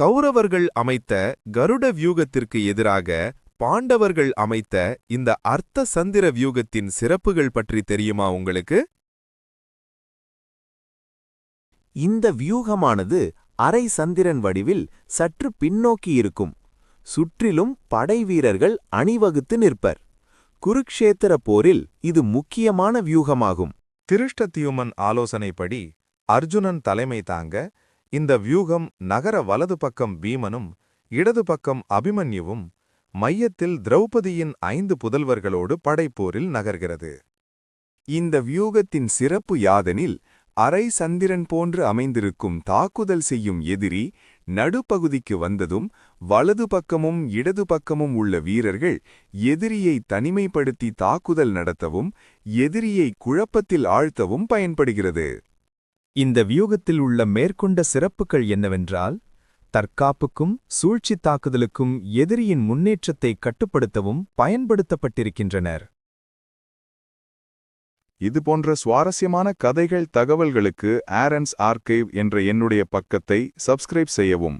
கௌரவர்கள் அமைத்த கருட வியூகத்திற்கு எதிராக பாண்டவர்கள் அமைத்த இந்த அர்த்த சந்திர வியூகத்தின் சிறப்புகள் பற்றி தெரியுமா உங்களுக்கு? இந்த வியூகமானது அரை சந்திரன் வடிவில் சற்று பின்னோக்கி இருக்கும். சுற்றிலும் படை வீரர்கள் அணிவகுத்து நிற்பர். குருக்ஷேத்திர போரில் இது முக்கியமான வியூகமாகும். திருஷ்டத்தியுமன் ஆலோசனைப்படி அர்ஜுனன் தலைமை தாங்க இந்த வியூகம் நகர வலது பக்கம் பீமனும் இடது பக்கம் அபிமன்யுவும் மையத்தில் திரௌபதியின் ஐந்து புதல்வர்களோடு படைப்போரில் நகர்கிறது. இந்த வியூகத்தின் சிறப்பு யாதெனில் அரை சந்திரன் போன்று அமைந்திருக்கும் தாக்குதல் செய்யும் எதிரி நடுப்பகுதிக்கு வந்ததும் வலது பக்கமும் இடது பக்கமும் உள்ள வீரர்கள் எதிரியை தனிமைப்படுத்தி தாக்குதல் நடத்தவும் எதிரியை குழப்பத்தில் ஆழ்த்தவும் பயன்படுகிறது. இந்த வியூகத்தில் உள்ள மேற்கொண்ட சிறப்புகள் என்னவென்றால் தற்காப்புக்கும் சூழ்ச்சித் தாக்குதலுக்கும் எதிரியின் முன்னேற்றத்தை கட்டுப்படுத்தவும் பயன்படுத்தப்பட்டிருக்கின்றனர். இதுபோன்ற சுவாரஸ்யமான கதைகள் தகவல்களுக்கு ஆரன்ஸ் ஆர்கைவ் என்ற என்னுடைய பக்கத்தை சப்ஸ்கிரைப் செய்யவும்.